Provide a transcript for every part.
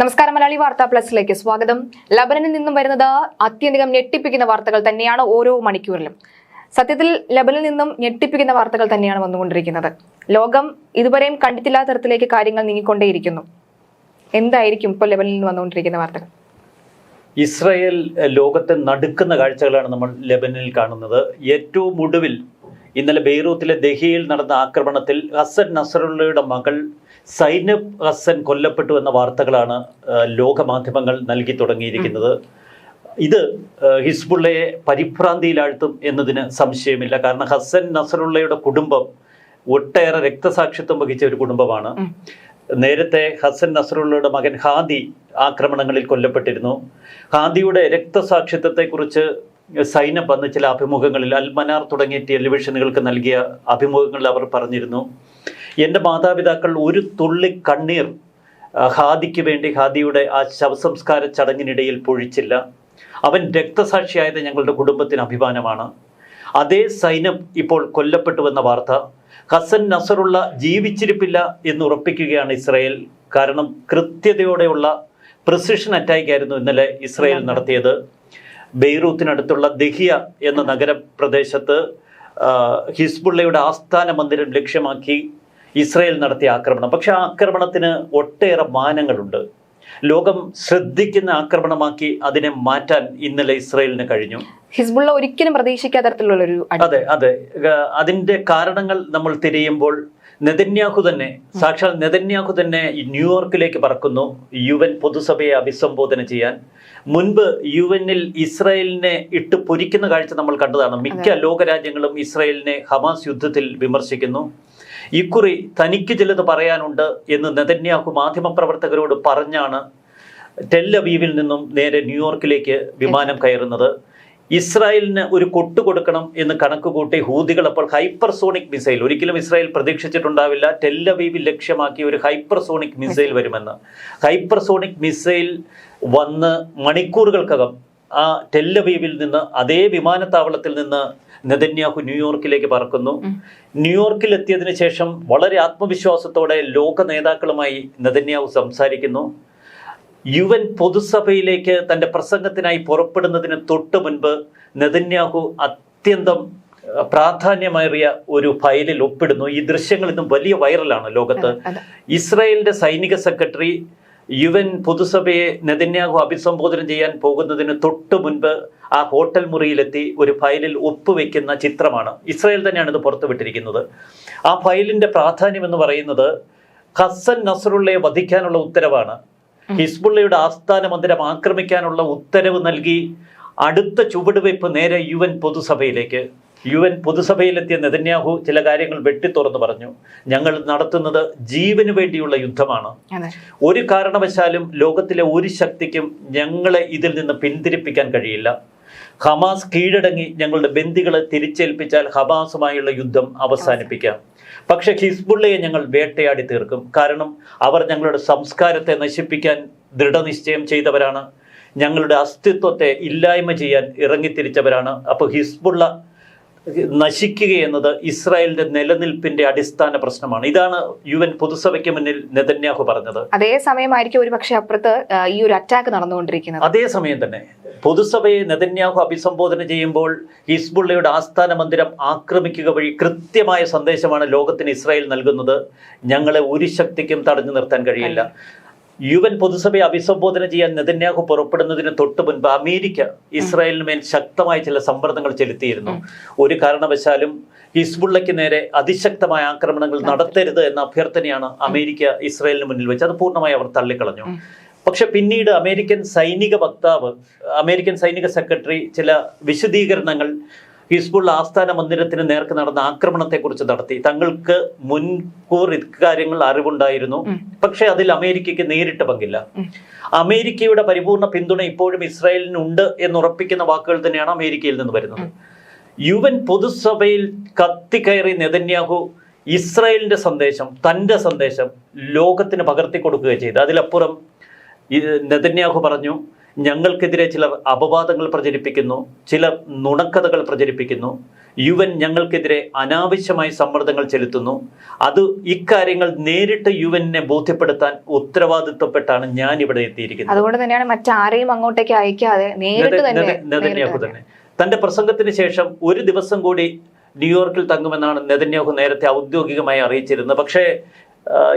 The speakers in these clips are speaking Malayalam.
നമസ്കാരം മലയാളി വാർത്താ പ്ലസിലേക്ക് സ്വാഗതം. ലബനനിൽ നിന്നും വരുന്നത് അത്യധികം ഞെട്ടിപ്പിക്കുന്ന വാർത്തകൾ തന്നെയാണ് ഓരോ മണിക്കൂറിലും. സത്യത്തിൽ ലബനിൽ നിന്നും ഞെട്ടിപ്പിക്കുന്ന വാർത്തകൾ തന്നെയാണ് വന്നുകൊണ്ടിരിക്കുന്നത്. ലോകം ഇതുവരെയും കണ്ടിട്ടില്ലാത്ത തരത്തിലേക്ക് കാര്യങ്ങൾ നീങ്ങിക്കൊണ്ടേയിരിക്കുന്നു. എന്തായിരിക്കും ഇപ്പോൾ ലബനിൽ നിന്ന് വന്നുകൊണ്ടിരിക്കുന്ന വാർത്തകൾ? ഇസ്രായേൽ ലോകത്തെ നടുക്കുന്ന കാഴ്ചകളാണ് നമ്മൾ ലബനിൽ കാണുന്നത്. ഏറ്റവും ഒടുവിൽ ഇന്നലെ ബെയ്റൂത്തിലെ ദഹിയയിൽ നടന്ന ആക്രമണത്തിൽ ഹസൻ നസറുള്ളയുടെ മകൾ സൈനബ് ഹസൻ കൊല്ലപ്പെട്ടു എന്ന വാർത്തകളാണ് ലോകമാധ്യമങ്ങൾ നൽകി തുടങ്ങിയിരിക്കുന്നത്. ഇത് ഹിസ്ബുള്ളയെ പരിഭ്രാന്തിയിലാഴ്ത്തും എന്നതിന് സംശയമില്ല. കാരണം ഹസൻ നസറുള്ളയുടെ കുടുംബം ഒട്ടേറെ രക്തസാക്ഷിത്വം വഹിച്ച ഒരു കുടുംബമാണ്. നേരത്തെ ഹസൻ നസറുള്ളയുടെ മകൻ ഹാദി ആക്രമണങ്ങളിൽ കൊല്ലപ്പെട്ടിരുന്നു. ഹാദിയുടെ രക്തസാക്ഷിത്വത്തെക്കുറിച്ച് സൈനബ് അന്ന് ചില അഭിമുഖങ്ങളിൽ അൽമനാർ തുടങ്ങിയ ടെലിവിഷനുകൾക്ക് നൽകിയ അഭിമുഖങ്ങളിൽ അവർ പറഞ്ഞിരുന്നു. എന്റെ മാതാപിതാക്കൾ ഒരു തുള്ളി കണ്ണീർ ഹാദിക്ക് വേണ്ടി ഹാദിയുടെ ആ ശവസംസ്കാര ചടങ്ങിനിടയിൽ പൊഴിച്ചില്ല. അവൻ രക്തസാക്ഷിയായത് ഞങ്ങളുടെ കുടുംബത്തിന് അഭിമാനമാണ്. അതേ സൈന്യം ഇപ്പോൾ കൊല്ലപ്പെട്ടുവെന്ന വാർത്ത. ഹസൻ നസറുള്ള ജീവിച്ചിരിപ്പില്ല എന്ന് ഉറപ്പിക്കുകയാണ് ഇസ്രായേൽ. കാരണം കൃത്യതയോടെയുള്ള പ്രിസിഷൻ അറ്റാക്ക് ആയിരുന്നു ഇന്നലെ ഇസ്രായേൽ നടത്തിയത്. ബെയ്റൂത്തിനടുത്തുള്ള ദഹിയ എന്ന നഗരപ്രദേശത്ത് ഹിസ്ബുള്ളയുടെ ആസ്ഥാന മന്ദിരം ലക്ഷ്യമാക്കി ഇസ്രായേൽ നടത്തിയ ആക്രമണം. പക്ഷെ ആ ആക്രമണത്തിന് ഒട്ടേറെ മാനങ്ങളുണ്ട്. ലോകം ശ്രദ്ധിക്കുന്ന ആക്രമണമാക്കി അതിനെ മാറ്റാൻ ഇന്നലെ ഇസ്രയേലിന് കഴിഞ്ഞു. ഹിസ്ബുള്ള ഒരിക്കലും പ്രതീക്ഷിക്കാത്ത തരത്തിലുള്ള ഒരു അതെ അതെ. അതിന്റെ കാരണങ്ങൾ നമ്മൾ തിരയുമ്പോൾ നെതന്യാഹു തന്നെ സാക്ഷാൽ നെതന്യാഹു തന്നെ ന്യൂയോർക്കിലേക്ക് പറക്കുന്നു യു എൻ പൊതുസഭയെ അഭിസംബോധന ചെയ്യാൻ. മുൻപ് യു എന്നിൽ ഇസ്രായേലിനെ ഇട്ട് പൊരിക്കുന്ന കാഴ്ച നമ്മൾ കണ്ടതാണ്. മിക്ക ലോകരാജ്യങ്ങളും ഇസ്രായേലിനെ ഹമാസ് യുദ്ധത്തിൽ വിമർശിക്കുന്നു. ഇക്കുറി തനിക്ക് ചിലത് പറയാനുണ്ട് എന്ന് നെതന്യാഹു മാധ്യമപ്രവർത്തകരോട് പറഞ്ഞാണ് ടെല്ലവീവിൽ നിന്നും നേരെ ന്യൂയോർക്കിലേക്ക് വിമാനം കയറുന്നത്. ഇസ്രായേലിന് ഒരു കൊട്ടു കൊടുക്കണം എന്ന് കണക്ക് കൂട്ടി ഹൂതികൾ അപ്പോൾ ഹൈപ്പർസോണിക് മിസൈൽ. ഒരിക്കലും ഇസ്രായേൽ പ്രതീക്ഷിച്ചിട്ടുണ്ടാവില്ല. ടെല്ലവീവിൽ ലക്ഷ്യമാക്കി ഒരു ഹൈപ്പർസോണിക് മിസൈൽ വരുമെന്ന്. ഹൈപ്പർസോണിക് മിസൈൽ വന്ന് മണിക്കൂറുകൾക്കകം ആ ടെല്ലവീവിൽ നിന്ന് അതേ വിമാനത്താവളത്തിൽ നിന്ന് നെതന്യാഹു ന്യൂയോർക്കിലേക്ക് പറക്കുന്നു. ന്യൂയോർക്കിൽ എത്തിയതിനു ശേഷം വളരെ ആത്മവിശ്വാസത്തോടെ ലോക നേതാക്കളുമായി നെതന്യാഹു സംസാരിക്കുന്നു. യു എൻ പൊതുസഭയിലേക്ക് തന്റെ പ്രസംഗത്തിനായി പുറപ്പെടുന്നതിന് തൊട്ട് മുൻപ് നെതന്യാഹു അത്യന്തം പ്രാധാന്യമേറിയ ഒരു ഫയലിൽ ഒപ്പിടുന്നു. ഈ ദൃശ്യങ്ങൾ ഇന്നും വലിയ വൈറലാണ് ലോകത്ത്. ഇസ്രായേലിന്റെ സൈനിക സെക്രട്ടറി യു എൻ പൊതുസഭയെ നെതന്യാഹു അഭിസംബോധന ചെയ്യാൻ പോകുന്നതിന് തൊട്ട് മുൻപ് ആ ഹോട്ടൽ മുറിയിലെത്തി ഒരു ഫയലിൽ ഒപ്പുവെക്കുന്ന ചിത്രമാണ്. ഇസ്രായേൽ തന്നെയാണ് ഇത് പുറത്തുവിട്ടിരിക്കുന്നത്. ആ ഫയലിന്റെ പ്രാധാന്യം എന്ന് പറയുന്നത് ഹസൻ നസറുള്ളയെ വധിക്കാനുള്ള ഉത്തരവാണ്. ഹിസ്ബുള്ളയുടെ ആസ്ഥാന മന്ദിരം ആക്രമിക്കാനുള്ള ഉത്തരവ് നൽകി അടുത്ത ചുവടുവയ്പ് നേരെ യു എൻ പൊതുസഭയിലേക്ക്. യു എൻ പൊതുസഭയിലെത്തിയ നെതന്യാഹു ചില കാര്യങ്ങൾ വെട്ടിത്തുറന്ന് പറഞ്ഞു. ഞങ്ങൾ നടത്തുന്നത് ജീവന് വേണ്ടിയുള്ള യുദ്ധമാണ്. ഒരു കാരണവശാലും ലോകത്തിലെ ഒരു ശക്തിക്കും ഞങ്ങളെ ഇതിൽ നിന്ന് പിന്തിരിപ്പിക്കാൻ കഴിയില്ല. ഹമാസ് കീഴടങ്ങി ഞങ്ങളുടെ ബന്ദികളെ തിരിച്ചേൽപ്പിച്ചാൽ ഹമാസുമായുള്ള യുദ്ധം അവസാനിപ്പിക്കാം. പക്ഷെ ഹിസ്ബുള്ളയെ ഞങ്ങൾ വേട്ടയാടി തീർക്കും. കാരണം അവർ ഞങ്ങളുടെ സംസ്കാരത്തെ നശിപ്പിക്കാൻ ദൃഢനിശ്ചയം ചെയ്തവരാണ്. ഞങ്ങളുടെ അസ്തിത്വത്തെ ഇല്ലായ്മ ചെയ്യാൻ ഇറങ്ങിത്തിരിച്ചവരാണ്. അപ്പോൾ ഹിസ്ബുള്ള നശിക്കുക എന്നത് ഇസ്രായേലിന്റെ നിലനിൽപ്പിന്റെ അടിസ്ഥാന പ്രശ്നമാണ്. ഇതാണ് യു എൻ പൊതുസഭയ്ക്ക് മുന്നിൽ നെതന്യാഹു പറഞ്ഞത്. അതേ സമയമായിരിക്കും ഒരു പക്ഷെ അപ്പുറത്ത് ഈ ഒരു അറ്റാക്ക് നടന്നുകൊണ്ടിരിക്കുന്നത്. അതേസമയം തന്നെ പൊതുസഭയെ നെതന്യാഹു അഭിസംബോധന ചെയ്യുമ്പോൾ ഹിസ്ബുള്ളയുടെ ആസ്ഥാന മന്ദിരം ആക്രമിക്കുക വഴി കൃത്യമായ സന്ദേശമാണ് ലോകത്തിന് ഇസ്രായേൽ നൽകുന്നത്. ഞങ്ങളെ ഒരു ശക്തിക്കും തടഞ്ഞു നിർത്താൻ കഴിയില്ല. യു എൻ പൊതുസഭയെ അഭിസംബോധന ചെയ്യാൻ നെതന്യാഹു പുറപ്പെടുന്നതിന് തൊട്ട് മുൻപ് അമേരിക്ക ഇസ്രായേലിന്മേൽ ശക്തമായ ചില സമ്മർദ്ദങ്ങൾ ചെലുത്തിയിരുന്നു. ഒരു കാരണവശാലും ഹിസ്ബുള്ളയ്ക്ക് നേരെ അതിശക്തമായ ആക്രമണങ്ങൾ നടത്തരുത് എന്ന അഭ്യർത്ഥനയാണ് അമേരിക്ക ഇസ്രായേലിന് മുന്നിൽ വെച്ച്. അത് പൂർണമായി അവർ തള്ളിക്കളഞ്ഞു. പക്ഷെ പിന്നീട് അമേരിക്കൻ സൈനിക വക്താവ് അമേരിക്കൻ സൈനിക സെക്രട്ടറി ചില വിശദീകരണങ്ങൾ ഹിസ്ബുൾ ആസ്ഥാന മന്ദിരത്തിന് നേർക്ക് നടന്ന ആക്രമണത്തെക്കുറിച്ച് നടത്തി. തങ്ങൾക്ക് മുൻകൂർ ഇക്കാര്യങ്ങൾ അറിവുണ്ടായിരുന്നു. പക്ഷെ അതിൽ അമേരിക്കയ്ക്ക് നേരിട്ട് പങ്കില്ല. അമേരിക്കയുടെ പരിപൂർണ പിന്തുണ ഇപ്പോഴും ഇസ്രായേലിനുണ്ട് എന്ന് ഉറപ്പിക്കുന്ന വാക്കുകൾ തന്നെയാണ് അമേരിക്കയിൽ നിന്ന് വരുന്നത്. യു എൻ പൊതുസഭയിൽ കത്തിക്കയറി നെതന്യാഹു ഇസ്രായേലിന്റെ സന്ദേശം തന്റെ സന്ദേശം ലോകത്തിന് പകർത്തി കൊടുക്കുകയും ചെയ്തു. അതിലപ്പുറം നെതന്യാഹു പറഞ്ഞു ഞങ്ങൾക്കെതിരെ ചിലർ അപവാദങ്ങൾ പ്രചരിപ്പിക്കുന്നു ചിലർ നുണക്കഥകൾ പ്രചരിപ്പിക്കുന്നു. യു എൻ ഞങ്ങൾക്കെതിരെ അനാവശ്യമായി സമ്മർദ്ദങ്ങൾ ചെലുത്തുന്നു. അത് ഇക്കാര്യങ്ങൾ നേരിട്ട് യു എന്നെ ബോധ്യപ്പെടുത്താൻ ഉത്തരവാദിത്വപ്പെട്ടാണ് ഞാൻ ഇവിടെ എത്തിയിരിക്കുന്നത്. അതുകൊണ്ട് തന്നെയാണ് മറ്റാരെയും അങ്ങോട്ടേക്ക് അയക്കാതെ നേരിട്ട് തന്നെ. തന്റെ പ്രസംഗത്തിന് ശേഷം ഒരു ദിവസം കൂടി ന്യൂയോർക്കിൽ തങ്ങുമെന്നാണ് നെതന്യാഹു നേരത്തെ ഔദ്യോഗികമായി അറിയിച്ചിരുന്നത്. പക്ഷേ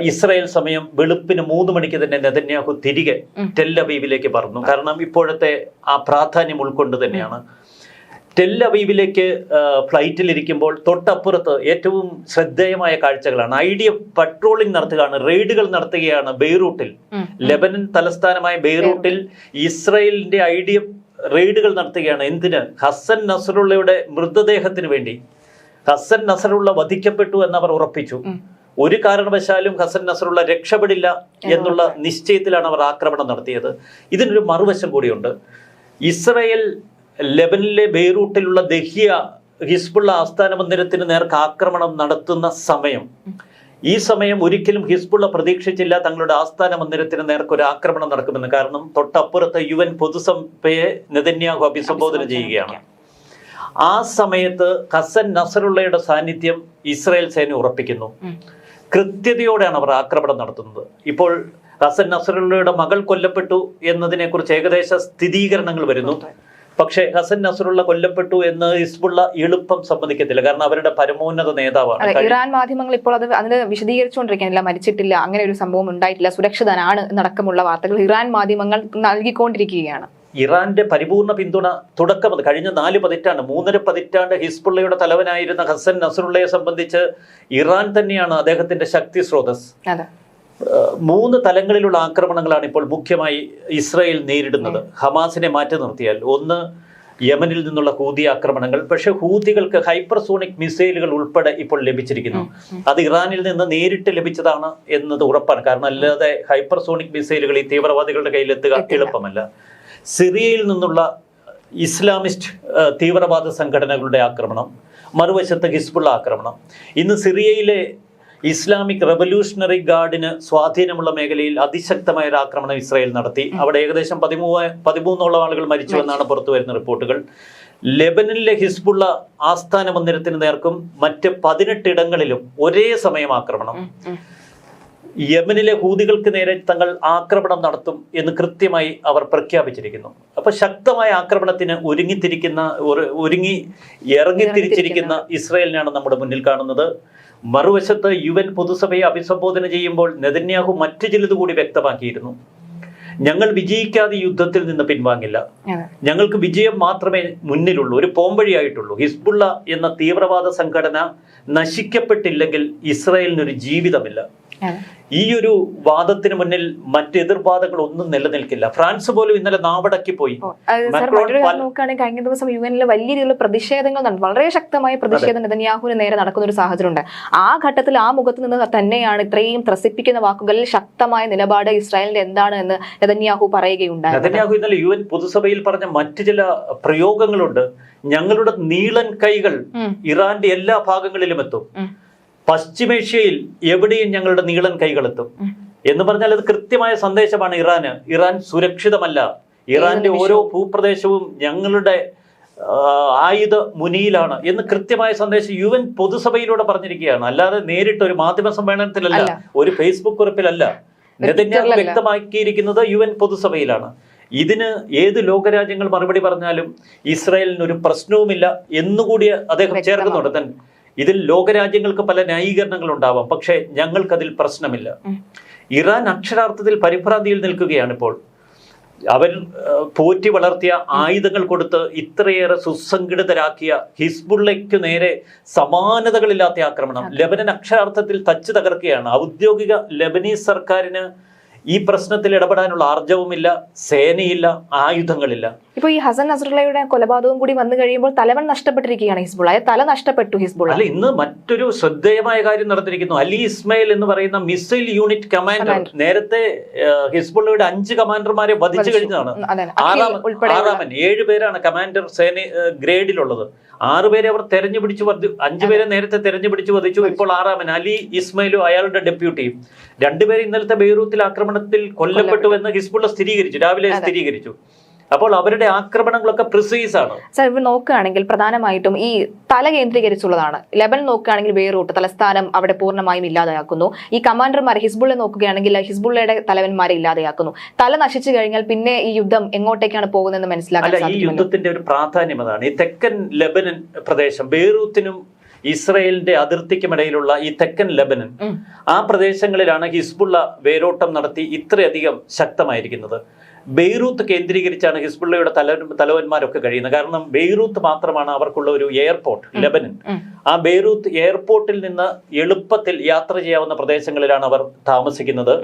ഇസ്രായേൽ സമയം വെളുപ്പിന് മൂന്ന് മണിക്ക് തന്നെ നെതന്യാഹു തിരികെ. ടെല്ലവീവിലേക്ക് പറഞ്ഞു കാരണം ഇപ്പോഴത്തെ ആ പ്രാധാന്യം ഉൾക്കൊണ്ട് തന്നെയാണ്. ടെല്ലവീവിലേക്ക് ഫ്ലൈറ്റിലിരിക്കുമ്പോൾ തൊട്ടപ്പുറത്ത് ഏറ്റവും ശ്രദ്ധേയമായ കാഴ്ചകളാണ്. ഐ ഡി എഫ് പട്രോളിംഗ് നടത്തുകയാണ് റെയ്ഡുകൾ നടത്തുകയാണ് ബെയ്റൂട്ടിൽ. ലെബനൻ തലസ്ഥാനമായ ബെയ്റൂട്ടിൽ ഇസ്രായേലിന്റെ ഐ ഡി എഫ് റെയ്ഡുകൾ നടത്തുകയാണ്. എന്തിന്? ഹസൻ നസറുള്ളയുടെ മൃതദേഹത്തിന് വേണ്ടി. ഹസൻ നസറുള്ള വധിക്കപ്പെട്ടു എന്നവർ ഉറപ്പിച്ചു. ഒരു കാരണവശാലും ഹസൻ നസറുള്ള രക്ഷപ്പെടില്ല എന്നുള്ള നിശ്ചയത്തിലാണ് അവർ ആക്രമണം നടത്തിയത്. ഇതിനൊരു മറുവശം കൂടിയുണ്ട്. ഇസ്രയേൽ ലെബനിലെ ബെയ്റൂട്ടിലുള്ള ദഹിയ ഹിസ്ബുള്ള ആസ്ഥാന മന്ദിരത്തിന് നേർക്ക് ആക്രമണം നടത്തുന്ന സമയം. ഈ സമയം ഒരിക്കലും ഹിസ്ബുള്ള പ്രതീക്ഷിച്ചില്ല തങ്ങളുടെ ആസ്ഥാന മന്ദിരത്തിന് നേർക്ക് ഒരു ആക്രമണം നടക്കുമെന്ന്. കാരണം തൊട്ടപ്പുറത്തെ യു എൻ പൊതുസഭയെ നെതന്യാഹു അഭിസംബോധന ചെയ്യുകയാണ്. ആ സമയത്ത് ഹസൻ നസറുള്ളയുടെ സാന്നിധ്യം ഇസ്രായേൽ സേന ഉറപ്പിക്കുന്നു. കൃത്യതയോടെയാണ് അവർ ആക്രമണം നടത്തുന്നത്. ഇപ്പോൾ ഹസൻ നസറുള്ളയുടെ മകൾ കൊല്ലപ്പെട്ടു എന്നതിനെക്കുറിച്ച് ഏകദേശ സ്ഥിരീകരണങ്ങൾ വരുന്നു. പക്ഷേ ഹസൻ നസറുള്ള കൊല്ലപ്പെട്ടു എന്ന് ഇസ്ബുള്ള എളുപ്പം സമ്മതിക്കത്തില്ല. കാരണം അവരുടെ പരമോന്നത നേതാവാണ്. ഇറാൻ മാധ്യമങ്ങൾ ഇപ്പോൾ അത് അതിന് വിശദീകരിച്ചുകൊണ്ടിരിക്കാനില്ല മരിച്ചിട്ടില്ല അങ്ങനെ ഒരു സംഭവം ഉണ്ടായിട്ടില്ല. സുരക്ഷിതനാണ് എന്നടക്കമുള്ള വാർത്തകൾ ഇറാൻ മാധ്യമങ്ങൾ നൽകിക്കൊണ്ടിരിക്കുകയാണ്. ഇറാന്റെ പരിപൂർണ പിന്തുണ തുടക്കം കഴിഞ്ഞ നാല് പതിറ്റാണ്ട് മൂന്നര പതിറ്റാണ്ട് ഹിസ്ബുള്ളയുടെ തലവനായിരുന്ന ഹസൻ നസറുള്ളയെ സംബന്ധിച്ച് ഇറാൻ തന്നെയാണ് അദ്ദേഹത്തിന്റെ ശക്തി സ്രോതസ് മൂന്ന് തലങ്ങളിലുള്ള ആക്രമണങ്ങളാണ് ഇപ്പോൾ മുഖ്യമായി ഇസ്രായേൽ നേരിടുന്നത്. ഹമാസിനെ മാറ്റി നിർത്തിയാൽ ഒന്ന് യമനിൽ നിന്നുള്ള ഹൂതി ആക്രമണങ്ങൾ പക്ഷെ ഹൂതികൾക്ക് ഹൈപ്പർസോണിക് മിസൈലുകൾ ഉൾപ്പെടെ ഇപ്പോൾ ലഭിച്ചിരിക്കുന്നു. അത് ഇറാനിൽ നിന്ന് നേരിട്ട് ലഭിച്ചതാണ് എന്നത് ഉറപ്പാണ്. കാരണം അല്ലാതെ ഹൈപ്പർസോണിക് മിസൈലുകൾ ഈ തീവ്രവാദികളുടെ കയ്യിലെത്തുക എളുപ്പമല്ല. സിറിയയിൽ നിന്നുള്ള ഇസ്ലാമിസ്റ്റ് തീവ്രവാദ സംഘടനകളുടെ ആക്രമണം മറുവശത്ത് ഹിസ്ബുള്ള ആക്രമണം. ഇന്ന് സിറിയയിലെ ഇസ്ലാമിക് റവല്യൂഷണറി ഗാർഡിന് സ്വാധീനമുള്ള മേഖലയിൽ അതിശക്തമായ ഒരു ആക്രമണം ഇസ്രായേൽ നടത്തി. അവിടെ ഏകദേശം പതിമൂവ പതിമൂന്നോളം ആളുകൾ മരിച്ചുവെന്നാണ് പുറത്തു വരുന്ന റിപ്പോർട്ടുകൾ. ലെബനിലെ ഹിസ്ബുള്ള ആസ്ഥാന മന്ദിരത്തിന് നേർക്കും മറ്റ് പതിനെട്ടിടങ്ങളിലും ഒരേ സമയം ആക്രമണം. യമനിലെ ഹൂതികൾക്ക് നേരെ തങ്ങൾ ആക്രമണം നടത്തും എന്ന് കൃത്യമായി അവർ പ്രഖ്യാപിച്ചിരിക്കുന്നു. അപ്പൊ ശക്തമായ ആക്രമണത്തിന് ഒരുങ്ങിത്തിരിക്കുന്ന ഒരു- ഒരുങ്ങി ഇറങ്ങിത്തിരിച്ചിരിക്കുന്ന ഇസ്രായേലിനാണ് നമ്മുടെ മുന്നിൽ കാണുന്നത്. മറുവശത്ത് യു എൻ പൊതുസഭയെ അഭിസംബോധന ചെയ്യുമ്പോൾ നെതന്യാഹു മറ്റു ചിലത് കൂടി വ്യക്തമാക്കിയിരുന്നു. ഞങ്ങൾ വിജയിക്കാതെ യുദ്ധത്തിൽ നിന്ന് പിൻവാങ്ങില്ല. ഞങ്ങൾക്ക് വിജയം മാത്രമേ മുന്നിലുള്ളൂ ഒരു പോംവഴിയായിട്ടുള്ളൂ. ഹിസ്ബുള്ള എന്ന തീവ്രവാദ സംഘടന നശിക്കപ്പെട്ടില്ലെങ്കിൽ ഇസ്രായേലിനൊരു ജീവിതമില്ല. ഈ ഒരു വാദത്തിന് മുന്നിൽ മറ്റ് എതിർവാദങ്ങൾ ഒന്നും നിലനിൽക്കില്ല. ഫ്രാൻസ് പോലും ഇന്നലെ നാവടക്കി പോയി നോക്കുകയാണെങ്കിൽ കഴിഞ്ഞ ദിവസം യു എനിൽ വലിയ രീതിയിലുള്ള പ്രതിഷേധങ്ങൾ വളരെ ശക്തമായ പ്രതിഷേധം നെതന്യാഹുവിന് നേരെ നടക്കുന്ന ഒരു സാഹചര്യം ഉണ്ട് ആ ഘട്ടത്തിൽ ആ മുഖത്ത് നിന്ന് തന്നെയാണ് ഇത്രയും ത്രസിപ്പിക്കുന്ന വാക്കുകളിൽ ശക്തമായ നിലപാട് ഇസ്രായേലിന്റെ എന്താണ് എന്ന് നെതന്യാഹു പറയുകയുണ്ടായി. നെതന്യാഹു ഇന്നലെ യു എൻ പൊതുസഭയിൽ പറഞ്ഞ മറ്റ് ചില പ്രയോഗങ്ങളുണ്ട്. ഞങ്ങളുടെ നീളൻ കൈകൾ ഇറാന്റെ എല്ലാ ഭാഗങ്ങളിലും എത്തും. പശ്ചിമേഷ്യയിൽ എവിടെയും ഞങ്ങളുടെ നീളൻ കൈകളെത്തും എന്ന് പറഞ്ഞാൽ അത് കൃത്യമായ സന്ദേശമാണ് ഇറാന്. ഇറാൻ സുരക്ഷിതമല്ല. ഇറാന്റെ ഓരോ ഭൂപ്രദേശവും ഞങ്ങളുടെ ആയുധ മുനിയിലാണ് എന്ന് കൃത്യമായ സന്ദേശം യു എൻ പൊതുസഭയിലൂടെ പറഞ്ഞിരിക്കുകയാണ്. അല്ലാതെ നേരിട്ട് ഒരു മാധ്യമ സമ്മേളനത്തിലല്ല ഒരു ഫേസ്ബുക്ക് കുറിപ്പിലല്ല. നെതന്യാഹു. വ്യക്തമാക്കിയിരിക്കുന്നത് യു എൻ പൊതുസഭയിലാണ്. ഇതിന് ഏത് ലോകരാജ്യങ്ങൾ മറുപടി പറഞ്ഞാലും ഇസ്രായേലിന് ഒരു പ്രശ്നവുമില്ല എന്നുകൂടി അദ്ദേഹം. ചേർക്കുന്നുണ്ട്. ഇതിൽ ലോകരാജ്യങ്ങൾക്ക് പല ന്യായീകരണങ്ങൾ ഉണ്ടാവാം പക്ഷേ ഞങ്ങൾക്കതിൽ പ്രശ്നമില്ല. ഇറാൻ അക്ഷരാർത്ഥത്തിൽ പരിഭ്രാന്തിയിൽ നിൽക്കുകയാണ് ഇപ്പോൾ. അവൻ പോറ്റി വളർത്തിയ ആയുധങ്ങൾ കൊടുത്ത് ഇത്രയേറെ സുസംഘടിതരാക്കിയ ഹിസ്ബുള്ളയ്ക്ക് നേരെ സമാനതകളില്ലാത്ത ആക്രമണം. ലബനൻ അക്ഷരാർത്ഥത്തിൽ തച്ചു തകർക്കുകയാണ്. ഔദ്യോഗിക ലബനീസ് സർക്കാരിന് ഈ പ്രശ്നത്തിൽ ഇടപെടാനുള്ള ആർജവുമില്ല സേനയില്ല ആയുധങ്ങളില്ല. ഇപ്പൊ ഈ ഹസൻ നസറുള്ളയുടെ കൊലപാതകം കൂടി വന്നു കഴിയുമ്പോൾ തലവൻ നഷ്ടപ്പെട്ടിരിക്കുകയാണ് ഹിസ്ബുൾ അതായത് തല നഷ്ടപ്പെട്ടു ഹിസ്ബുൾ അല്ല ഇന്ന് മറ്റൊരു ശ്രദ്ധേയമായ കാര്യം നടന്നിരിക്കുന്നു. അലി ഇസ്മയിൽ എന്ന് പറയുന്ന മിസൈൽ യൂണിറ്റ് കമാൻഡർ നേരത്തെ ഹിസ്ബുള്ളയുടെ അഞ്ച് കമാൻഡർമാരെ വധിച്ചു. കഴിഞ്ഞതാണ്. ഏഴുപേരാണ് ആറാമൻ ഏഴ് പേരാണ് കമാൻഡർ സേന ഗ്രേഡിലുള്ളത്. ആറുപേരെ അവർ തെരഞ്ഞു പിടിച്ചു വധി അഞ്ചുപേരെ നേരത്തെ തെരഞ്ഞു പിടിച്ചു വധിച്ചു. ഇപ്പോൾ ആറാമൻ അലി ഇസ്മയിലും അയാളുടെ ഡെപ്യൂട്ടിയും രണ്ടുപേരെ ഇന്നലത്തെ ബെയ്റൂത്തിൽ ആക്രമണത്തിൽ കൊല്ലപ്പെട്ടു എന്ന് ഹിസ്ബുള്ള സ്ഥിരീകരിച്ചു രാവിലെ സ്ഥിരീകരിച്ചു. അപ്പോൾ അവരുടെ ആക്രമണങ്ങളൊക്കെ പ്രിസൈസ് ആണ്? സാർ ഇവർ നോക്കുകയാണെങ്കിൽ പ്രധാനമായിട്ടും ഈ തല കേന്ദ്രീകരിച്ചുള്ളതാണ്. ലെബൻ നോക്കുകയാണെങ്കിൽ ബെയ്റൂട്ട് തലസ്ഥാനം അവിടെ പൂർണമായും ഇല്ലാതെയാക്കുന്നു. ഈ കമാൻഡർമാർ ഹിസ്ബുള്ളെ നോക്കുകയാണെങ്കിൽ ഹിസ്ബുള്ളയുടെ തലവന്മാരെ ഇല്ലാതെയാക്കുന്നു. തല നശിച്ചു കഴിഞ്ഞാൽ പിന്നെ ഈ യുദ്ധം എങ്ങോട്ടേക്കാണ് പോകുന്നതെന്ന് മനസ്സിലാക്കാൻ ഈ യുദ്ധത്തിന്റെ ഒരു പ്രാധാന്യം അതാണ്. ഈ തെക്കൻ ലെബനൻ പ്രദേശം ബെയ്റൂത്തിനും ഇസ്രയേലിന്റെ അതിർത്തിക്കുമിടയിലുള്ള ഈ തെക്കൻ ലെബനൻ ആ പ്രദേശങ്ങളിലാണ് ഹിസ്ബുള്ള വേരോട്ടം നടത്തി ഇത്രയധികം ശക്തമായിരിക്കുന്നത്. ബെയ്റൂത്ത് കേന്ദ്രീകരിച്ചാണ് ഹിസ്ബുള്ളയുടെ തല തലവന്മാരൊക്കെ കഴിയുന്നത്. കാരണം ബെയ്റൂത്ത് മാത്രമാണ് അവർക്കുള്ള ഒരു എയർപോർട്ട് ലെബനൻ. ആ ബെയ്റൂത്ത് എയർപോർട്ടിൽ നിന്ന് എളുപ്പത്തിൽ യാത്ര ചെയ്യാവുന്ന പ്രദേശങ്ങളിലാണ് അവർ താമസിക്കുന്നത്.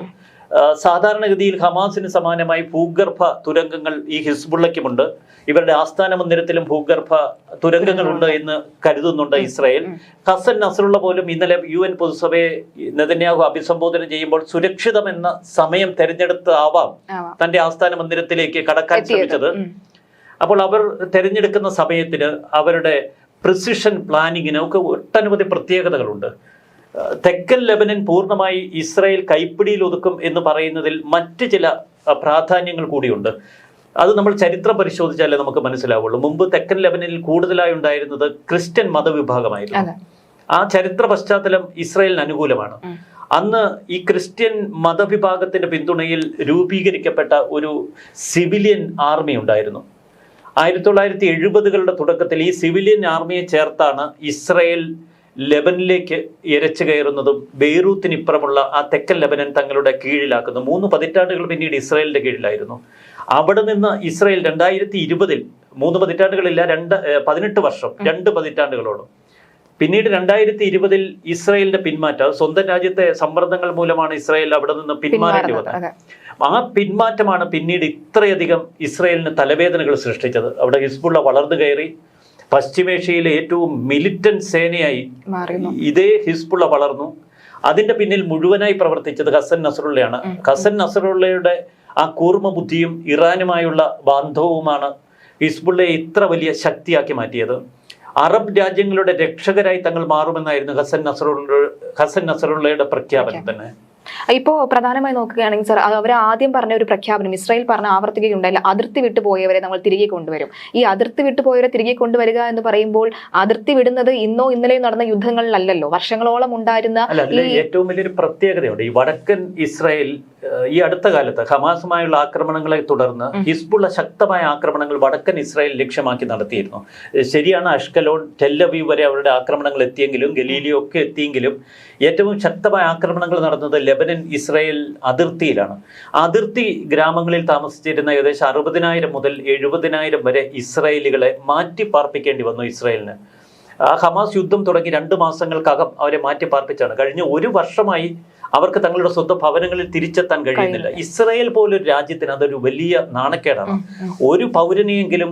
സാധാരണഗതിയിൽ ഹമാസിന് സമാനമായി ഭൂഗർഭ തുരങ്കങ്ങൾ ഈ ഹിസ്ബുള്ളയ്ക്കുമുണ്ട്. ഇവരുടെ ആസ്ഥാന മന്ദിരത്തിലും ഭൂഗർഭ തുരങ്കങ്ങളുണ്ട് എന്ന് കരുതുന്നുണ്ട് ഇസ്രായേൽ. ഹസൻ നസറുള്ള പോലും ഇന്നലെ യു എൻ പൊതുസഭയെ നെതന്യാഹു അഭിസംബോധന ചെയ്യുമ്പോൾ സുരക്ഷിതം എന്ന സമയം തെരഞ്ഞെടുത്ത് ആവാം ആവാം. തന്റെ ആസ്ഥാന മന്ദിരത്തിലേക്ക് കടക്കാൻ. ശ്രമിച്ചത്. അപ്പോൾ അവർ തെരഞ്ഞെടുക്കുന്ന സമയത്തിന് അവരുടെ പ്രിസിഷൻ പ്ലാനിങ്ങിന് ഒക്കെ ഒട്ടനവധി പ്രത്യേകതകളുണ്ട്. തെക്കൻ ലെബനൻ പൂർണമായി ഇസ്രായേൽ കൈപ്പിടിയിൽ ഒതുക്കും എന്ന് പറയുന്നതിൽ മറ്റ് ചില പ്രാധാന്യങ്ങൾ കൂടിയുണ്ട്. അത് നമ്മൾ ചരിത്രം പരിശോധിച്ചാലേ നമുക്ക് മനസ്സിലാവുള്ളൂ. മുമ്പ് തെക്കൻ ലെബനനിൽ കൂടുതലായി ഉണ്ടായിരുന്നത് ക്രിസ്ത്യൻ മതവിഭാഗമായിരുന്നു. ആ ചരിത്ര പശ്ചാത്തലം ഇസ്രായേലിന് അനുകൂലമാണ്. അന്ന് ഈ ക്രിസ്ത്യൻ മതവിഭാഗത്തിന്റെ പിന്തുണയിൽ രൂപീകരിക്കപ്പെട്ട ഒരു സിവിലിയൻ ആർമി ഉണ്ടായിരുന്നു. ആയിരത്തി തൊള്ളായിരത്തി എഴുപതുകളുടെ തുടക്കത്തിൽ ഈ സിവിലിയൻ ആർമിയെ ചേർത്താണ് ഇസ്രായേൽ ലെബനിലേക്ക് ഇരച്ചു കയറുന്നതും ബെയ്റൂത്തിനിപ്പുറമുള്ള ആ തെക്കൻ ലെബനൻ തങ്ങളുടെ കീഴിലാക്കുന്നു. മൂന്ന് പതിറ്റാണ്ടുകൾ പിന്നീട് ഇസ്രായേലിന്റെ കീഴിലായിരുന്നു. അവിടെ നിന്ന് ഇസ്രായേൽ രണ്ടായിരത്തി ഇരുപതിൽ മൂന്ന് പതിറ്റാണ്ടുകളില്ല രണ്ട് പതിനെട്ട് വർഷം രണ്ട് പതിറ്റാണ്ടുകളോളം. പിന്നീട് രണ്ടായിരത്തി ഇരുപതിൽ ഇസ്രായേലിന്റെ പിന്മാറ്റം അത് സ്വന്തം രാജ്യത്തെ സമ്മർദ്ദങ്ങൾ മൂലമാണ് ഇസ്രായേൽ അവിടെ നിന്ന് പിന്മാറേണ്ടി വന്നത്. ആ പിന്മാറ്റമാണ് പിന്നീട് ഇത്രയധികം ഇസ്രായേലിന് തലവേദനകൾ സൃഷ്ടിച്ചത്. അവിടെ ഹിസ്ബുള്ള വളർന്നു കയറി പശ്ചിമേഷ്യയിലെ ഏറ്റവും മിലിറ്റന്റ് സേനയായി ഇതേ ഹിസ്ബുള്ള വളർന്നു. അതിന്റെ പിന്നിൽ മുഴുവനായി പ്രവർത്തിച്ചത് ഹസൻ നസറുള്ളയാണ്. ഹസൻ നസറുള്ളയുടെ ആ കൂർമ്മ ബുദ്ധിയും ഇറാനുമായുള്ള ബാന്ധവുമാണ് ഹിസ്ബുള്ളയെ ഇത്ര വലിയ ശക്തിയാക്കി മാറ്റിയത്. അറബ് രാജ്യങ്ങളുടെ രക്ഷകരായി തങ്ങൾ മാറുമെന്നായിരുന്നു ഹസൻ നസറുള്ള ഹസൻ നസറുള്ളയുടെ പ്രഖ്യാപനം. തന്നെ. ഇപ്പോ പ്രധാനമായി നോക്കുകയാണെങ്കിൽ സർ അവർ ആദ്യം പറഞ്ഞ ഒരു പ്രഖ്യാപനം ഇസ്രായേൽ പറഞ്ഞ ആവർത്തിക്കുകയുണ്ടായില്ല. അതിർത്തി വിട്ടു പോയവരെ നമ്മൾ തിരികെ കൊണ്ടുവരും. ഈ അതിർത്തി വിട്ടു പോയവരെ തിരികെ കൊണ്ടുവരിക എന്ന് പറയുമ്പോൾ അതിർത്തി വിടുന്നത് ഇന്നോ ഇന്നലെയോ നടന്ന യുദ്ധങ്ങളിലല്ലല്ലോ. വർഷങ്ങളോളം ഉണ്ടായിരുന്ന ഏറ്റവും വലിയൊരു പ്രത്യേകതയുണ്ട്. ഈ വടക്കൻ ഇസ്രായേൽ ഈ അടുത്ത കാലത്ത് ഹമാസുമായുള്ള ആക്രമണങ്ങളെ തുടർന്ന് ഹിസ്ബുള്ള ശക്തമായ ആക്രമണങ്ങൾ വടക്കൻ ഇസ്രായേൽ ലക്ഷ്യമാക്കി നടത്തിയിരുന്നു. ശരിയാണ് അഷ്കലോൺ ടെല്ലവീവ് വരെ അവരുടെ ആക്രമണങ്ങൾ എത്തിയെങ്കിലും ഗലീലിയോ ഒക്കെ എത്തിയെങ്കിലും ഏറ്റവും ശക്തമായ ആക്രമണങ്ങൾ നടന്നത് ലെബനൻ ഇസ്രായേൽ അതിർത്തിയിലാണ്. അതിർത്തി ഗ്രാമങ്ങളിൽ താമസിച്ചിരുന്ന ഏകദേശം അറുപതിനായിരം മുതൽ എഴുപതിനായിരം വരെ ഇസ്രായേലികളെ മാറ്റി പാർപ്പിക്കേണ്ടി വന്നു ഇസ്രായേലിന്. ആ ഹമാസ് യുദ്ധം തുടങ്ങി രണ്ട് മാസങ്ങൾക്കകം അവരെ മാറ്റി പാർപ്പിച്ചാണ് കഴിഞ്ഞ ഒരു വർഷമായി അവർക്ക് തങ്ങളുടെ സ്വന്തം ഭവനങ്ങളിൽ തിരിച്ചെത്താൻ കഴിയുന്നില്ല. ഇസ്രായേൽ പോലൊരു രാജ്യത്തിന് അതൊരു വലിയ നാണക്കേടാണ്. ഒരു പൗരനെയെങ്കിലും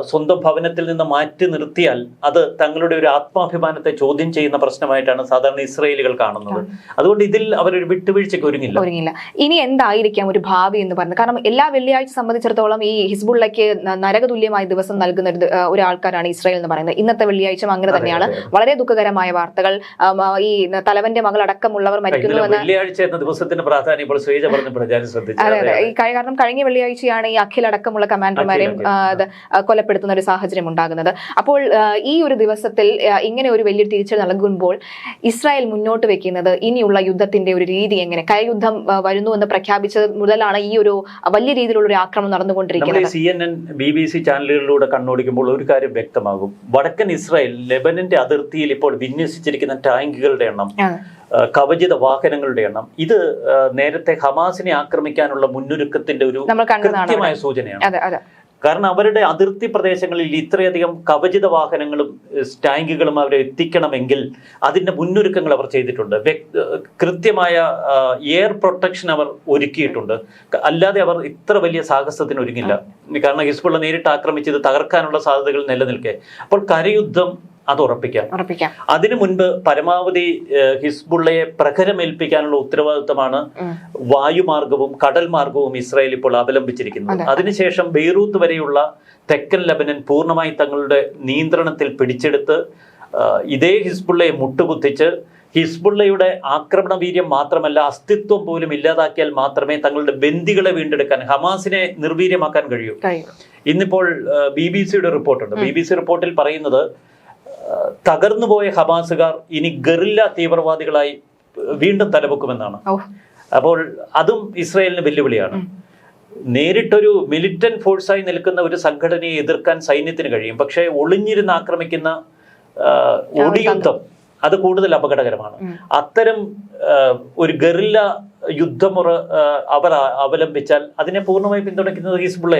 സ്വന്തം ഭവനത്തിൽ നിന്ന് മാറ്റി നിർത്തിയാൽ അത് തങ്ങളുടെ ഒരു ആത്മാഭിമാനത്തെ ചോദ്യം ചെയ്യുന്ന പ്രശ്നമായിട്ടാണ് സാധാരണ ഇസ്രയേലുകൾ കാണുന്നത്. അതുകൊണ്ട് ഇതിൽ അവരൊരു വിട്ടുവീഴ്ചയ്ക്ക് ഒരുങ്ങില്ല. ഒരുങ്ങില്ല. ഇനി എന്തായിരിക്കാം ഒരു ഭാവി എന്ന് പറയുന്നത് കാരണം എല്ലാ വെള്ളിയാഴ്ച സംബന്ധിച്ചിടത്തോളം ഈ ഹിസ്ബുള്ളയ്ക്ക് നരകതുല്യമായ ദിവസം നൽകുന്ന ഒരു ആൾക്കാരാണ് ഇസ്രയേൽ എന്ന് പറയുന്നത്. ഇന്നത്തെ വെള്ളിയാഴ്ച അങ്ങനെ തന്നെയാണ്. വളരെ ദുഃഖകരമായ വാർത്തകൾ. ഈ തലവന്റെ മകൾ അടക്കമുള്ളവർ മരിക്കുന്നു വെള്ളിയാഴ്ച എന്ന ദിവസത്തിന്റെ പ്രാധാന്യം ഇപ്പോൾ ശ്രീജ പറഞ്ഞപ്പോൾ ഞാൻ ശ്രദ്ധിച്ചു കാരണം കഴിഞ്ഞ വെള്ളിയാഴ്ചയാണ് ഈ അഖിൽ അടക്കമുള്ള കമാൻഡർമാരെയും കൊലപ്പെടുത്തുന്ന ഒരു സാഹചര്യം ഉണ്ടാകുന്നത്. അപ്പോൾ ഈ ഒരു ദിവസത്തിൽ ഇങ്ങനെ ഒരു വലിയ തിരിച്ചടി നൽകുമ്പോൾ ഇസ്രായേൽ മുന്നോട്ട് വെക്കുന്നത് ഇനിയുള്ള യുദ്ധത്തിന്റെ ഒരു രീതി എങ്ങനെ? കരയുദ്ധം ആ, വരുന്നു എന്ന് പ്രഖ്യാപിച്ചത് മുതലാണ് ഈ ഒരു വലിയ രീതിയിലുള്ള ഒരു ആക്രമണം നടന്നുകൊണ്ടിരിക്കുന്നത്. C N N B B C ചാനലുകളിലൂടെ കണ്ണോടിക്കുമ്പോൾ ഒരു കാര്യം വ്യക്തമാകും. വടക്കൻ ഇസ്രായേൽ ലെബനന്റെ അതിർത്തിയിൽ ഇപ്പോൾ വിന്യസിച്ചിരിക്കുന്ന ടാങ്കുകളുടെ എണ്ണം കവചിത വാഹനങ്ങളുടെ എണ്ണം ഇത് നേരത്തെ ഹമാസിനെ ആക്രമിക്കാനുള്ള മുന്നൊരുക്കത്തിന്റെ ഒരു കൃത്യമായ സൂചനയാണ്. കാരണം അവരുടെ അതിർത്തി പ്രദേശങ്ങളിൽ ഇത്രയധികം കവചിത വാഹനങ്ങളും ടാങ്കുകളും അവരെ എത്തിക്കണമെങ്കിൽ അതിന്റെ മുന്നൊരുക്കങ്ങൾ അവർ ചെയ്തിട്ടുണ്ട്. കൃത്യമായ എയർ പ്രൊട്ടക്ഷൻ അവർ ഒരുക്കിയിട്ടുണ്ട്. അല്ലാതെ അവർ ഇത്ര വലിയ സാഹസത്തിന് ഒരുങ്ങില്ല. കാരണം ഹിസ്ബുള്ള നേരിട്ട് ആക്രമിച്ചത് തകർക്കാനുള്ള സാധ്യതകൾ നിലനിൽക്കെ. അപ്പോൾ കരയുദ്ധം അത് ഉറപ്പിക്കാം. അതിനു മുൻപ് പരമാവധി ഹിസ്ബുള്ളയെ പ്രഖരമേൽപ്പിക്കാനുള്ള ഉത്തരവാദിത്തമാണ്. വായുമാർഗവും കടൽ മാർഗവും ഇസ്രായേൽ ഇപ്പോൾ അവലംബിച്ചിരിക്കുന്നത്. അതിനുശേഷം ബെയ്റൂത്ത് വരെയുള്ള തെക്കൻ ലബനൻ പൂർണമായി തങ്ങളുടെ നിയന്ത്രണത്തിൽ പിടിച്ചെടുത്ത് ഇതേ ഹിസ്ബുള്ളയെ മുട്ടുകുത്തിച്ച് ഹിസ്ബുള്ളയുടെ ആക്രമണ വീര്യം മാത്രമല്ല അസ്തിത്വം പോലും ഇല്ലാതാക്കിയാൽ മാത്രമേ തങ്ങളുടെ ബന്ദികളെ വീണ്ടെടുക്കാൻ ഹമാസിനെ നിർവീര്യമാക്കാൻ കഴിയൂ. ഇന്നിപ്പോൾ ബി ബി സിയുടെ റിപ്പോർട്ടുണ്ട്. ബി ബി സി റിപ്പോർട്ടിൽ പറയുന്നത് തകർന്നുപോയ ഹമാസുകാർ ഇനി ഗറില്ല തീവ്രവാദികളായി വീണ്ടും തലപൊക്കുമെന്നാണ്. അപ്പോൾ അതും ഇസ്രായേലിന് വെല്ലുവിളിയാണ്. നേരിട്ടൊരു മിലിറ്റന്റ് ഫോഴ്സായി നിൽക്കുന്ന ഒരു സംഘടനയെ എതിർക്കാൻ സൈന്യത്തിന് കഴിയും. പക്ഷേ ഒളിഞ്ഞിരുന്ന് ആക്രമിക്കുന്ന ഒടിയുദ്ധം അത് കൂടുതൽ അപകടകരമാണ്. അത്തരം ഒരു ഗറില്ല യുദ്ധമുറ അവർ അവലംബിച്ചാൽ അതിനെ പൂർണമായി പിന്തുണയ്ക്കുന്നത് ഹിസ്ബുള്ള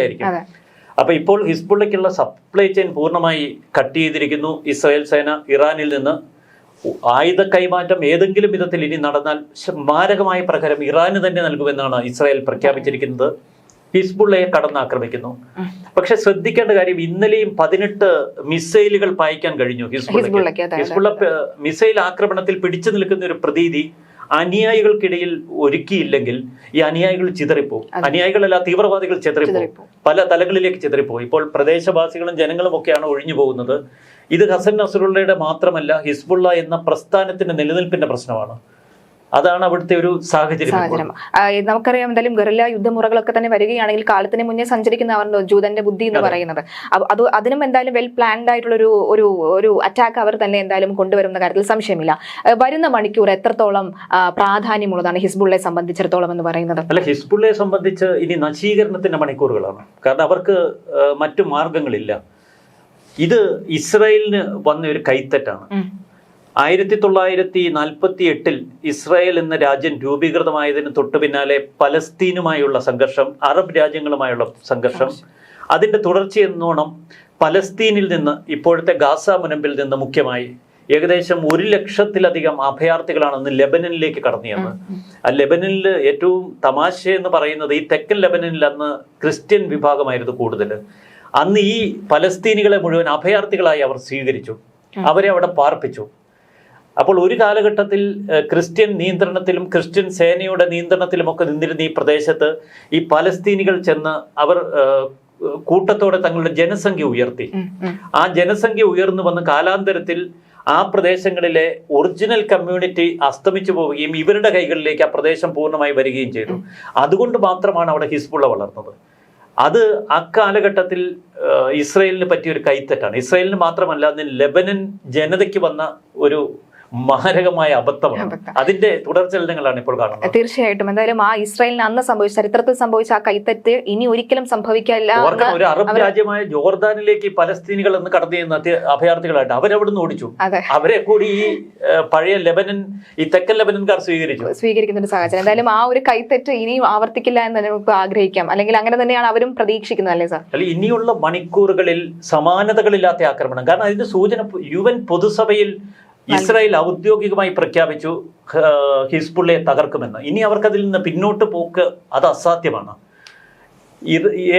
ആയിരിക്കും അതെ അപ്പൊ ഇപ്പോൾ ഹിസ്ബുള്ളയ്ക്കുള്ള സപ്ലൈ ചെയിൻ പൂർണമായി കട്ട് ചെയ്തിരിക്കുന്നു. ഇസ്രായേൽ സേന ഇറാനിൽ നിന്ന് ആയുധ കൈമാറ്റം ഏതെങ്കിലും വിധത്തിൽ ഇനി നടന്നാൽ മാരകമായ പ്രകാരം ഇറാന് തന്നെ നൽകുമെന്നാണ് ഇസ്രായേൽ പ്രഖ്യാപിച്ചിരിക്കുന്നത്. ഹിസ്ബുള്ളയെ കടന്നാക്രമിക്കുന്നു. പക്ഷെ ശ്രദ്ധിക്കേണ്ട കാര്യം ഇന്നലെയും പതിനെട്ട് മിസൈലുകൾ പായിക്കാൻ കഴിഞ്ഞു ഹിസ്ബുള്ളയ്ക്ക്, ഹിസ്ബുള്ള മിസൈൽ ആക്രമണത്തിൽ പിടിച്ചു നിൽക്കുന്ന ഒരു പ്രതീതി അനുയായികൾക്കിടയിൽ ഒരുക്കിയില്ലെങ്കിൽ ഈ അനുയായികൾ ചിതറിപ്പോകും അനുയായികളല്ല തീവ്രവാദികൾ ചിതറിപ്പോവും. പല തലങ്ങളിലേക്ക് ചിതറിപ്പോകും ഇപ്പോൾ പ്രദേശവാസികളും ജനങ്ങളും ഒക്കെയാണ് ഒഴിഞ്ഞു പോകുന്നത്. ഇത് ഹസൻ നസറുള്ളയുടെ മാത്രമല്ല ഹിസ്ബുള്ള എന്ന പ്രസ്ഥാനത്തിന്റെ നിലനിൽപ്പിന്റെ പ്രശ്നമാണ്. അതാണ് അവിടുത്തെ ഒരു സാഹചര്യം. നമുക്കറിയാം എന്തായാലും ഗറില്ല യുദ്ധമുറകളൊക്കെ തന്നെ വരികയാണെങ്കിൽ കാലത്തിന് മുന്നേ സഞ്ചരിക്കുന്നവരുടെ ജൂതന്റെ ബുദ്ധി എന്ന് പറയുന്നത്. അത് അതിനും എന്തായാലും വെൽ പ്ലാൻഡ് ആയിട്ടുള്ള ഒരു ഒരു ഒരു അറ്റാക്ക് അവർ തന്നെ എന്തായാലും കൊണ്ടുവരുന്ന കാര്യത്തിൽ സംശയമില്ല. വരുന്ന മണിക്കൂർ എത്രത്തോളം പ്രാധാന്യമുള്ളതാണ് ഹിസ്ബുള്ളെ സംബന്ധിച്ചിടത്തോളം എന്ന് പറയുന്നത്? അല്ല ഹിസ്ബുള്ളെ സംബന്ധിച്ച് ഇനി നശീകരണത്തിന്റെ മണിക്കൂറുകളാണ്. കാരണം അവർക്ക് മറ്റു മാർഗങ്ങളില്ല ഇത് ഇസ്രായേലിന് വന്ന ഒരു കൈത്തെറ്റാണ്. ആയിരത്തി തൊള്ളായിരത്തി നാൽപ്പത്തി എട്ടിൽ ഇസ്രായേൽ എന്ന രാജ്യം രൂപീകൃതമായതിന് തൊട്ടു പിന്നാലെ പലസ്തീനുമായുള്ള സംഘർഷം അറബ് രാജ്യങ്ങളുമായുള്ള സംഘർഷം. അതിന്റെ തുടർച്ചയെന്നോണം പലസ്തീനിൽ നിന്ന് ഇപ്പോഴത്തെ ഗാസ മുനമ്പിൽ നിന്ന് മുഖ്യമായി ഏകദേശം ഒരു ലക്ഷത്തിലധികം അഭയാർത്ഥികളാണ് ഇന്ന് ലെബനനിലേക്ക് കടന്നു ചെന്നത്. ആ ലെബനനിൽ ഏറ്റവും തമാശ എന്ന് പറയുന്നത് ഈ തെക്കൻ ലെബനനിൽ അന്ന് ക്രിസ്ത്യൻ വിഭാഗമായിരുന്നു കൂടുതൽ. അന്ന് ഈ പലസ്തീനികളെ മുഴുവൻ അഭയാർത്ഥികളായി അവർ സ്വീകരിച്ചു. അവരെ അവിടെ പാർപ്പിച്ചു. അപ്പോൾ ഒരു കാലഘട്ടത്തിൽ ക്രിസ്ത്യൻ നിയന്ത്രണത്തിലും ക്രിസ്ത്യൻ സേനയുടെ നിയന്ത്രണത്തിലുമൊക്കെ നിന്നിരുന്ന ഈ പ്രദേശത്ത് ഈ പലസ്തീനികൾ ചെന്ന് അവർ കൂട്ടത്തോടെ തങ്ങളുടെ ജനസംഖ്യ ഉയർത്തി. ആ ജനസംഖ്യ ഉയർന്നു വന്ന കാലാന്തരത്തിൽ ആ പ്രദേശങ്ങളിലെ ഒറിജിനൽ കമ്മ്യൂണിറ്റി അസ്തമിച്ചു പോവുകയും ഇവരുടെ കൈകളിലേക്ക് ആ പ്രദേശം പൂർണമായി വരികയും ചെയ്തു. അതുകൊണ്ട് മാത്രമാണ് അവിടെ ഹിസ്ബുള്ള വളർന്നത്. അത് അക്കാലഘട്ടത്തിൽ ഇസ്രയേലിന് പറ്റിയ ഒരു കൈത്തറ്റാണ്. ഇസ്രയേലിന് മാത്രമല്ല അതിന് ലെബനൻ ജനതയ്ക്ക് വന്ന ഒരു മാരകമായ അബദ്ധമാണ്. അതിന്റെ തുടർചലനങ്ങളാണ് ഇപ്പോൾ കാണുന്നത്. തീർച്ചയായിട്ടും. എന്തായാലും ആ ഇസ്രായേലിന് അന്ന് സംഭവിച്ച ചരിത്രത്തിൽ സംഭവിച്ച ആ കൈത്തറ്റ് ഇനി ഒരിക്കലും സംഭവിക്കില്ല ഒരു അറബ് രാജ്യമായ ജോർദാനിലേക്ക് പലസ്തീനികൾ എന്ന് കടന്നു ചെയ്യുന്ന അഭയാർത്ഥികളായിട്ട് അവരവിടുന്ന് ഓടിച്ചു. അവരെ കൂടി ഈ പഴയ ലെബനൻ ഈ തെക്കൻ ലെബനൻകാർ സ്വീകരിച്ചു. സ്വീകരിക്കുന്ന ഒരു സാഹചര്യം. എന്തായാലും ആ ഒരു കൈത്തറ്റ് ഇനിയും ആവർത്തിക്കില്ല എന്ന് നമുക്ക് ആഗ്രഹിക്കാം. അല്ലെങ്കിൽ അങ്ങനെ തന്നെയാണ് അവരും പ്രതീക്ഷിക്കുന്നത് അല്ലേ സാർ? അല്ല ഇനിയുള്ള മണിക്കൂറുകളിൽ സമാനതകളില്ലാത്ത ആക്രമണം. കാരണം അതിന്റെ സൂചന യു എൻ പൊതുസഭയിൽ ഇസ്രായേൽ ഔദ്യോഗികമായി പ്രഖ്യാപിച്ചു ഹിസ്ബുള്ളയെ തകർക്കുമെന്ന്. ഇനി അവർക്കതിൽ നിന്ന് പിന്നോട്ട് പോക്ക് അത് അസാധ്യമാണ്.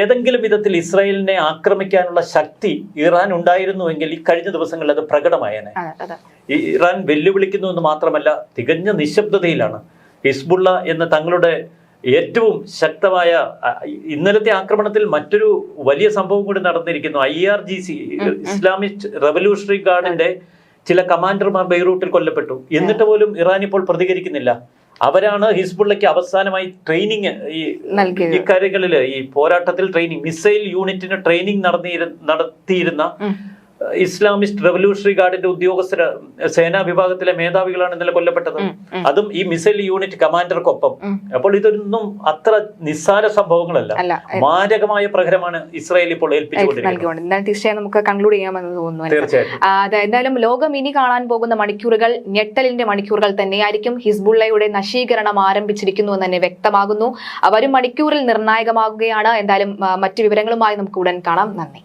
ഏതെങ്കിലും വിധത്തിൽ ഇസ്രായേലിനെ ആക്രമിക്കാനുള്ള ശക്തി ഇറാൻ ഉണ്ടായിരുന്നുവെങ്കിൽ ഈ കഴിഞ്ഞ ദിവസങ്ങളിൽ അത് പ്രകടമായേനെ. ഇറാൻ വെല്ലുവിളിക്കുന്നു എന്ന് മാത്രമല്ല തികഞ്ഞ നിശബ്ദതയിലാണ്. ഹിസ്ബുള്ള എന്ന് തങ്ങളുടെ ഏറ്റവും ശക്തമായ ഇന്നലത്തെ ആക്രമണത്തിൽ മറ്റൊരു വലിയ സംഭവം കൂടി നടന്നിരിക്കുന്നു. I R G C Islamic revolutionary ഗാർഡിന്റെ ചില കമാൻഡർമാർ ബെയ്റൂട്ടിൽ കൊല്ലപ്പെട്ടു. എന്നിട്ട് പോലും ഇറാൻ ഇപ്പോൾ പ്രതികരിക്കുന്നില്ല. അവരാണ് ഹിസ്ബുള്ളയ്ക്ക് അവസാനമായി ട്രെയിനിങ് ഈ ഇക്കാര്യങ്ങളിൽ ഇക്കാര്യങ്ങളിൽ ഈ പോരാട്ടത്തിൽ ട്രെയിനിങ് മിസൈൽ യൂണിറ്റിന് ട്രെയിനിങ് നടന്നിരുന്ന നടത്തിയിരുന്ന. ഇസ്ലാമിസ്റ്റ് റവല്യൂഷണറി ഗാർഡിന്റെ ഉദ്യോഗസ്ഥർ സേനാ വിഭാഗത്തിലെ മേധാവികളാണ് ഇന്നലെ കൊല്ലപ്പെട്ടത്. അതും ഈ മിസൈൽ യൂണിറ്റ് കമാൻഡർക്കൊപ്പം. അപ്പോൾ ഇതൊന്നും അത്ര നിസ്സാര സംഭവങ്ങളല്ല. മാരകമായ പ്രഹരമാണ് ഇസ്രായേൽ ഇപ്പോൾ ഏൽപ്പിച്ചുകൊണ്ടിരിക്കുന്നത്. തീർച്ചയായും നമുക്ക് കൺക്ലൂഡ് ചെയ്യാമെന്ന് തോന്നുന്നു എന്തായാലും ലോകം ഇനി കാണാൻ പോകുന്ന മണിക്കൂറുകൾ ഞെട്ടലിന്റെ മണിക്കൂറുകൾ തന്നെയായിരിക്കും. ഹിസ്ബുള്ളയുടെ നശീകരണം ആരംഭിച്ചിരിക്കുന്നു എന്ന് തന്നെ വ്യക്തമാകുന്നു. വരും മണിക്കൂറിൽ നിർണായകമാകുകയാണ്. എന്തായാലും മറ്റു വിവരങ്ങളുമായി നമുക്ക് ഉടൻ കാണാം. നന്ദി.